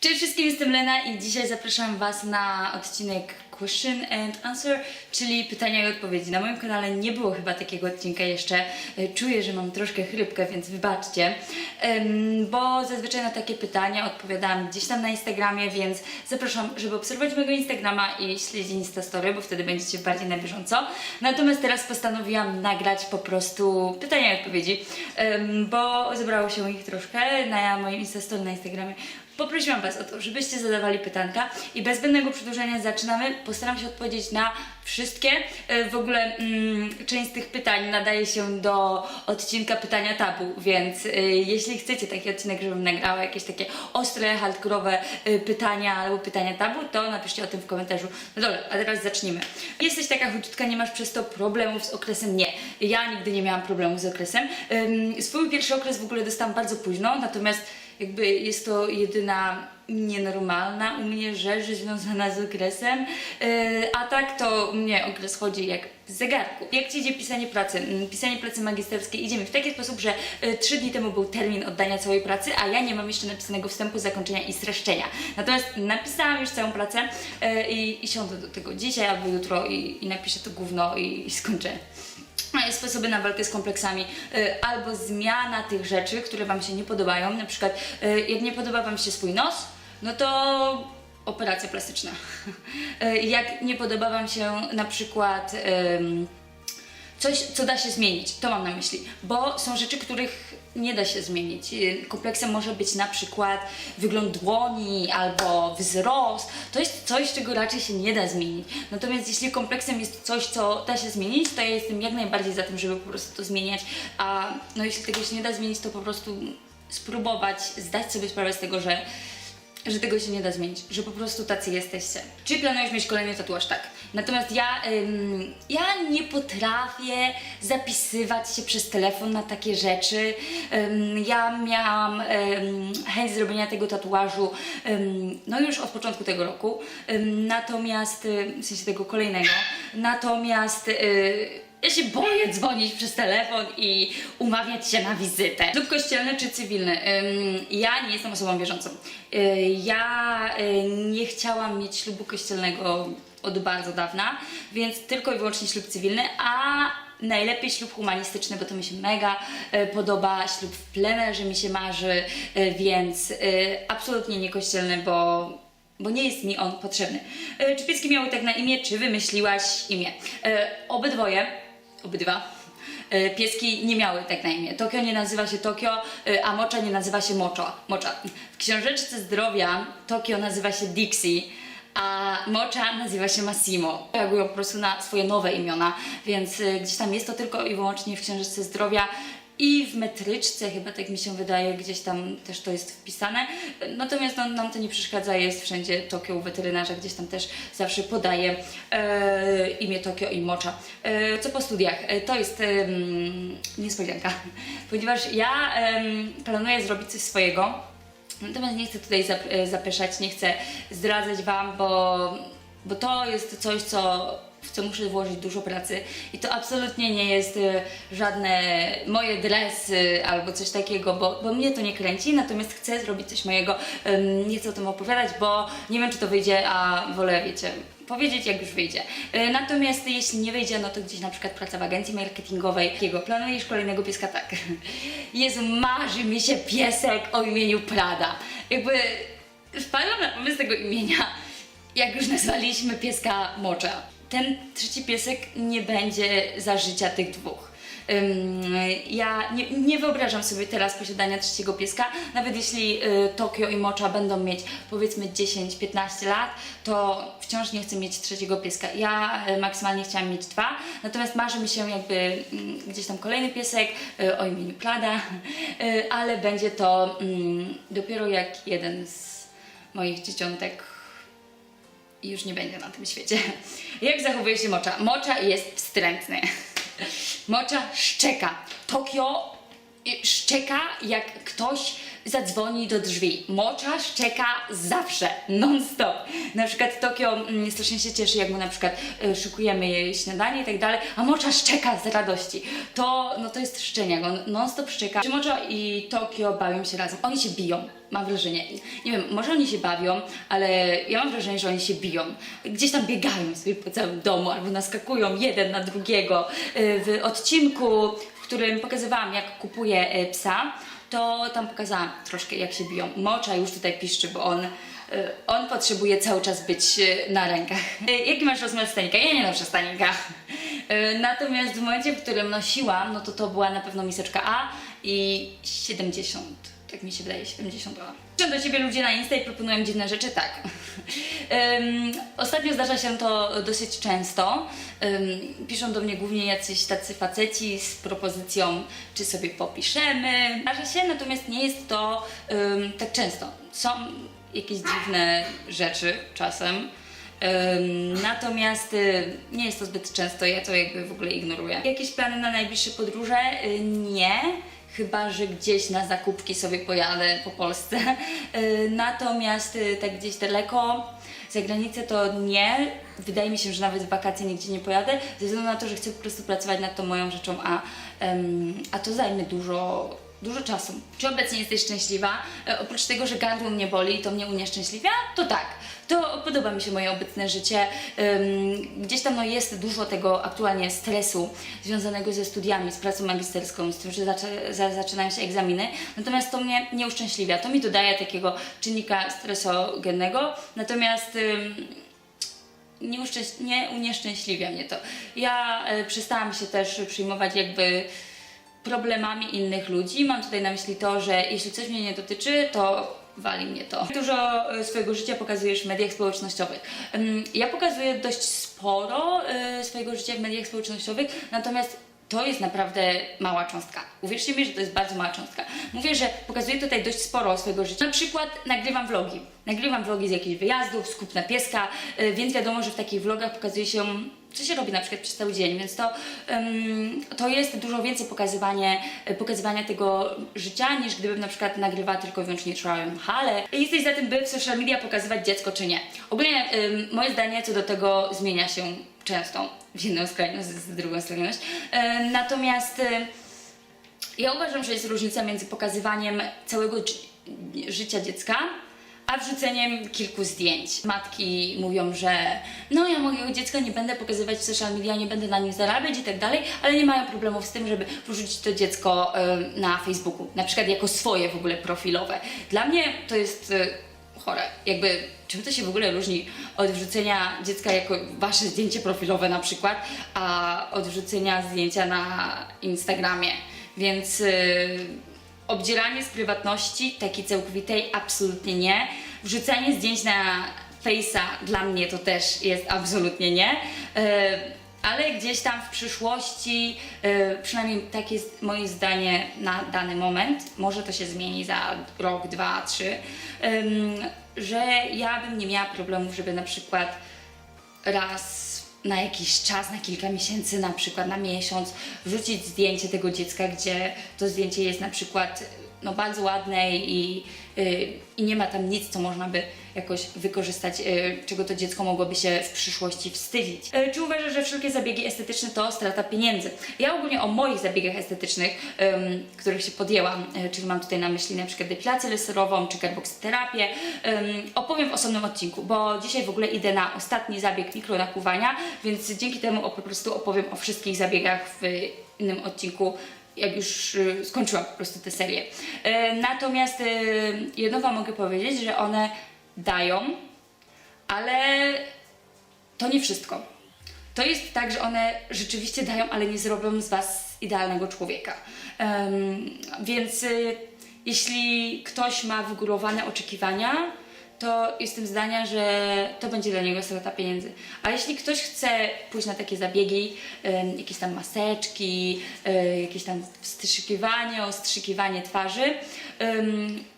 Cześć wszystkim, jestem Lena i dzisiaj zapraszam Was na odcinek Question and Answer, czyli pytania i odpowiedzi. Na moim kanale nie było chyba takiego odcinka jeszcze. E, Czuję, że mam troszkę chrypkę, więc wybaczcie. Bo zazwyczaj na takie pytania odpowiadam gdzieś tam na Instagramie, więc zapraszam, żeby obserwować mojego Instagrama i śledzić Instastory, bo wtedy będziecie bardziej na bieżąco. Natomiast teraz postanowiłam nagrać po prostu pytania i odpowiedzi, bo zebrało się ich troszkę na moim Instastory na Instagramie. Poprosiłam Was o to, żebyście zadawali pytanka i bez zbędnego przedłużania zaczynamy. Postaram się odpowiedzieć na wszystkie. E, W ogóle mm, część z tych pytań nadaje się do odcinka pytania tabu, więc e, jeśli chcecie taki odcinek, żebym nagrała jakieś takie ostre, hardkorowe e, pytania albo pytania tabu, to napiszcie o tym w komentarzu. No dobra, a teraz zacznijmy. Jesteś taka chudziutka, nie masz przez to problemów z okresem? Nie. Ja nigdy nie miałam problemu z okresem. Ym, Swój pierwszy okres w ogóle dostałam bardzo późno, natomiast jakby jest to jedyna nienormalna u mnie rzecz związana z okresem, Yy, a tak to mnie okres chodzi jak z zegarku. Jak Ci idzie pisanie pracy? Mm, Pisanie pracy magisterskiej idzie mi w taki sposób, że y, trzy dni temu był termin oddania całej pracy, a ja nie mam jeszcze napisanego wstępu, zakończenia i streszczenia. Natomiast napisałam już całą pracę y, i, i siądę do tego dzisiaj albo jutro i, i napiszę to gówno i, i skończę. Sposoby na walkę z kompleksami y, albo zmiana tych rzeczy, które Wam się nie podobają. Na przykład, y, jak nie podoba Wam się swój nos, no to operacja plastyczna. Y, jak nie podoba Wam się na przykład coś, co da się zmienić, to mam na myśli, bo są rzeczy, których nie da się zmienić. Y, Kompleksem może być na przykład wygląd dłoni albo wzrost. To jest coś, czego raczej się nie da zmienić. Natomiast jeśli kompleksem jest coś, co da się zmienić, to ja jestem jak najbardziej za tym, żeby po prostu to zmieniać. A no jeśli tego się nie da zmienić, to po prostu spróbować zdać sobie sprawę z tego, że że tego się nie da zmienić, że po prostu tacy jesteście. Czy planujesz mieć kolejny tatuaż? Tak. Natomiast ja, ym, ja nie potrafię zapisywać się przez telefon na takie rzeczy. Ym, ja miałam ym, chęć zrobienia tego tatuażu ym, no już od początku tego roku, ym, natomiast, y, w sensie tego kolejnego, natomiast y, ja się boję dzwonić przez telefon i umawiać się na wizytę. Ślub kościelny czy cywilny? Ym, ja nie jestem osobą wierzącą. Y, ja y, nie chciałam mieć ślubu kościelnego od bardzo dawna, więc tylko i wyłącznie ślub cywilny, a najlepiej ślub humanistyczny, bo to mi się mega y, podoba. Ślub w plenerze mi się marzy, y, więc y, absolutnie nie kościelny, bo bo nie jest mi on potrzebny. Czy pieski miały tak na imię, czy wymyśliłaś imię? Obydwoje, obydwa, e, pieski nie miały tak na imię. Tokio nie nazywa się Tokio, e, a Mocza nie nazywa się Moczo. Mocza. W książeczce zdrowia Tokio nazywa się Dixie, a Mocza nazywa się Massimo. Reagują po prostu na swoje nowe imiona, więc e, gdzieś tam jest to tylko i wyłącznie w książeczce zdrowia. I w metryczce chyba tak mi się wydaje, gdzieś tam też to jest wpisane. Natomiast no, nam to nie przeszkadza, jest wszędzie Tokio u weterynarza, gdzieś tam też zawsze podaje e, imię Tokio i Mocza. E, co po studiach? E, to jest em, niespodzianka, ponieważ ja em, planuję zrobić coś swojego. Natomiast nie chcę tutaj zap, e, zapeszać, nie chcę zdradzać Wam, bo, bo to jest coś, co, w co muszę włożyć dużo pracy i to absolutnie nie jest e, żadne moje dresy albo coś takiego, bo, bo mnie to nie kręci, natomiast chcę zrobić coś mojego, em, nie chcę o tym opowiadać, bo nie wiem, czy to wyjdzie, a wolę, wiecie, powiedzieć, jak już wyjdzie. E, Natomiast jeśli nie wyjdzie, no to gdzieś na przykład praca w agencji marketingowej. Jakiego planujesz kolejnego pieska? Tak. Jezu, marzy mi się piesek o imieniu Prada. Jakby wpadłam na pomysł tego imienia, jak już nazwaliśmy pieska Mocza. Ten trzeci piesek nie będzie za życia tych dwóch. Ja nie, nie wyobrażam sobie teraz posiadania trzeciego pieska, nawet jeśli y, Tokio i Mocza będą mieć powiedzmy 10-15 lat, to wciąż nie chcę mieć trzeciego pieska. Ja y, maksymalnie chciałam mieć dwa, natomiast marzy mi się jakby mm, gdzieś tam kolejny piesek y, o imieniu Prada, y, ale będzie to mm, dopiero jak jeden z moich dzieciątek i już nie będzie na tym świecie. Jak zachowuje się mocza? Mocza jest wstrętny. Mocza szczeka. Tokio szczeka, jak ktoś zadzwoni do drzwi. Moczarz czeka zawsze, non-stop. Na przykład Tokio mm, strasznie się cieszy, jak mu na przykład y, szykujemy jej śniadanie i tak dalej, a moczarz czeka z radości. To, no to jest szczeniak, on non-stop szczeka. Czy i Tokio bawią się razem? Oni się biją, mam wrażenie. Nie wiem, może oni się bawią, ale ja mam wrażenie, że oni się biją. Gdzieś tam biegają sobie po całym domu albo naskakują jeden na drugiego. Y, W odcinku, w którym pokazywałam, jak kupuję y, psa, to tam pokazałam troszkę, jak się biją. Mocza już tutaj piszczy, bo on, y, on potrzebuje cały czas być y, na rękach. Y, Jaki masz rozmiar stanika? Ja nie noszę stanika. Natomiast w momencie, w którym nosiłam, no to to była na pewno miseczka A i 70. Tak mi się wydaje, 70 A. Piszą do Ciebie ludzie na Insta i proponują dziwne rzeczy? Tak. Ym, ostatnio zdarza się to dosyć często. Ym, piszą do mnie głównie jacyś tacy faceci z propozycją, czy sobie popiszemy. Zdarza się, natomiast nie jest to ym, tak często. Są jakieś dziwne rzeczy czasem. Ym, natomiast y, nie jest to zbyt często, ja to jakby w ogóle ignoruję. Jakieś plany na najbliższe podróże? Y, nie. Chyba, że gdzieś na zakupki sobie pojadę po Polsce. Y, Natomiast y, tak gdzieś daleko, za granicę to nie. Wydaje mi się, że nawet w wakacje nigdzie nie pojadę, ze względu na to, że chcę po prostu pracować nad tą moją rzeczą, a, a to zajmie dużo, dużo czasu. Czy obecnie jesteś szczęśliwa? E, oprócz tego, że gardło mnie boli i to mnie unieszczęśliwia, to tak. To podoba mi się moje obecne życie. Gdzieś tam no, jest dużo tego aktualnie stresu związanego ze studiami, z pracą magisterską, z tym, że zaczynają się egzaminy. Natomiast to mnie nie uszczęśliwia. To mi dodaje takiego czynnika stresogennego. Natomiast nie, uszczęś- nie unieszczęśliwia mnie to. Ja e, przestałam się też przyjmować jakby problemami innych ludzi. Mam tutaj na myśli to, że jeśli coś mnie nie dotyczy, to wali mnie to. Dużo e, swojego życia pokazujesz w mediach społecznościowych. Ja pokazuję dość sporo e, swojego życia w mediach społecznościowych, natomiast to jest naprawdę mała cząstka. Uwierzcie mi, że to jest bardzo mała cząstka. Mówię, że pokazuję tutaj dość sporo swojego życia. Na przykład nagrywam vlogi. Nagrywam vlogi z jakichś wyjazdów, skup na pieska, y, więc wiadomo, że w takich vlogach pokazuje się, co się robi na przykład przez cały dzień, więc to, to jest dużo więcej pokazywanie, pokazywania tego życia, niż gdybym na przykład nagrywała tylko i wyłącznie trial hale. Jesteś za tym, by w social media pokazywać dziecko, czy nie? Ogólnie moje zdanie co do tego zmienia się często w jedną skrajność, z drugą skrajność. Natomiast ja uważam, że jest różnica między pokazywaniem całego życia dziecka, a wrzuceniem kilku zdjęć. Matki mówią, że no ja mojego dziecka nie będę pokazywać w social media, nie będę na nim zarabiać i tak dalej, ale nie mają problemów z tym, żeby wrzucić to dziecko e, na Facebooku, na przykład jako swoje w ogóle profilowe. Dla mnie to jest e, chore. Jakby czym to się w ogóle różni od wrzucenia dziecka jako wasze zdjęcie profilowe na przykład, a od wrzucenia zdjęcia na Instagramie. Więc yy, obdzieranie z prywatności takiej całkowitej absolutnie nie. Wrzucanie zdjęć na Face'a dla mnie to też jest absolutnie nie. Yy, ale gdzieś tam w przyszłości, yy, przynajmniej takie jest moje zdanie na dany moment, może to się zmieni za rok, dwa, trzy, że ja bym nie miała problemów, żeby na przykład raz na jakiś czas, na kilka miesięcy, na przykład na miesiąc, wrzucić zdjęcie tego dziecka, gdzie to zdjęcie jest na przykład no, bardzo ładne i, y, i nie ma tam nic, co można by jakoś wykorzystać, y, czego to dziecko mogłoby się w przyszłości wstydzić. Y, czy uważasz, że wszelkie zabiegi estetyczne to strata pieniędzy? Ja ogólnie o moich zabiegach estetycznych, których się podjęłam, y, czyli mam tutaj na myśli na przykład depilację laserową czy carboxyterapię, ym, opowiem w osobnym odcinku, bo dzisiaj w ogóle idę na ostatni zabieg mikronakuwania, więc dzięki temu po prostu opowiem o wszystkich zabiegach w innym odcinku jak już y, skończyłam po prostu tę serię. E, natomiast y, jedno Wam mogę powiedzieć, że one dają, ale to nie wszystko. To jest tak, że one rzeczywiście dają, ale nie zrobią z Was idealnego człowieka. Em, więc y, jeśli ktoś ma wygórowane oczekiwania, to jestem zdania, że to będzie dla niego strata pieniędzy. A jeśli ktoś chce pójść na takie zabiegi, jakieś tam maseczki, e, jakieś tam wstrzykiwanie, ostrzykiwanie twarzy,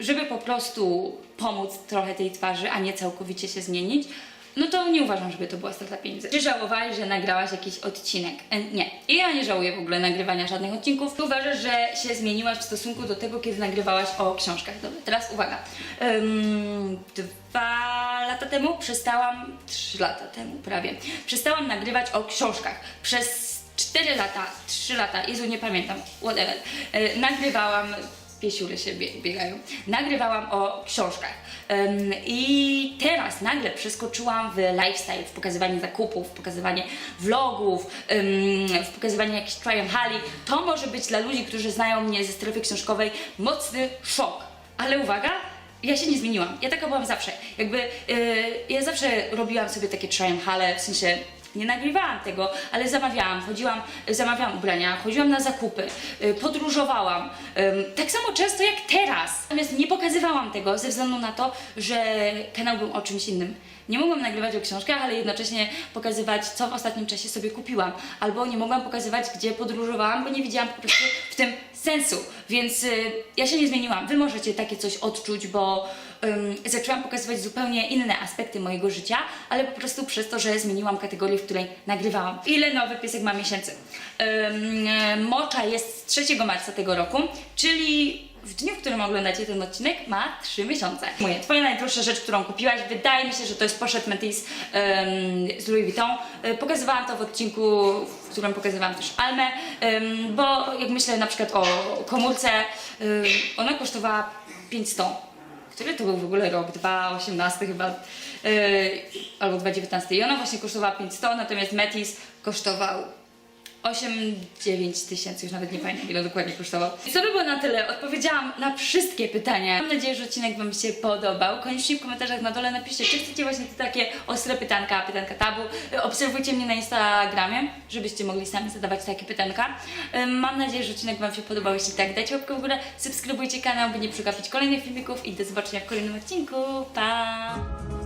żeby po prostu pomóc trochę tej twarzy, a nie całkowicie się zmienić, no to nie uważam, żeby to była strata pieniędzy. Czy żałowałeś, że nagrałaś jakiś odcinek? E, Nie. I ja nie żałuję w ogóle nagrywania żadnych odcinków. Ty uważasz, że się zmieniłaś w stosunku do tego, kiedy nagrywałaś o książkach. Dobra, teraz uwaga. Ym, dwa lata temu przestałam, trzy lata temu prawie, przestałam nagrywać o książkach. Przez 4 lata, 3 lata, Jezu nie pamiętam, whatever, e, nagrywałam piesiury się bie- biegają. Nagrywałam o książkach. I teraz nagle przeskoczyłam w lifestyle, w pokazywanie zakupów, w pokazywanie vlogów, w pokazywanie jakichś try and hali. To może być dla ludzi, którzy znają mnie ze strefy książkowej mocny szok. Ale uwaga, ja się nie zmieniłam. Ja taka byłam zawsze. Jakby yy, ja zawsze robiłam sobie takie try w sensie nie nagrywałam tego, ale zamawiałam, chodziłam, zamawiałam ubrania, chodziłam na zakupy, y, podróżowałam. Tak samo często jak teraz. Natomiast nie pokazywałam tego ze względu na to, że kanał był o czymś innym. Nie mogłam nagrywać o książkach, ale jednocześnie pokazywać, co w ostatnim czasie sobie kupiłam. Albo nie mogłam pokazywać, gdzie podróżowałam, bo nie widziałam po prostu w tym sensu. Więc y, ja się nie zmieniłam. Wy możecie takie coś odczuć, bo zaczęłam pokazywać zupełnie inne aspekty mojego życia, ale po prostu przez to, że zmieniłam kategorię, w której nagrywałam. Ile nowy piesek ma miesięcy? E, Mocza jest z 3 marca tego roku, czyli w dniu, w którym oglądacie ten odcinek, ma 3 miesiące. Moja, twoja najdroższa rzecz, którą kupiłaś, wydaje mi się, że to jest pochette Métis ym, z Louis Vuitton. Y, Pokazywałam to w odcinku, w którym pokazywałam też Almę, ym, bo jak myślę na przykład o komórce, ym, ona kosztowała 500. Który to był w ogóle rok? 2018 chyba, yy, albo 2019. I ona właśnie kosztowała 500, natomiast Metis kosztował 8-9 tysięcy, już nawet nie pamiętam ile dokładnie kosztował. I co by było na tyle? Odpowiedziałam na wszystkie pytania. Mam nadzieję, że odcinek Wam się podobał. Koniecznie w komentarzach na dole napiszcie, czy chcecie właśnie te takie ostre pytanka, pytanka tabu. Obserwujcie mnie na Instagramie, żebyście mogli sami zadawać takie pytanka. Mam nadzieję, że odcinek Wam się podobał. Jeśli tak, dajcie łapkę w górę, subskrybujcie kanał, by nie przegapić kolejnych filmików i do zobaczenia w kolejnym odcinku. Pa!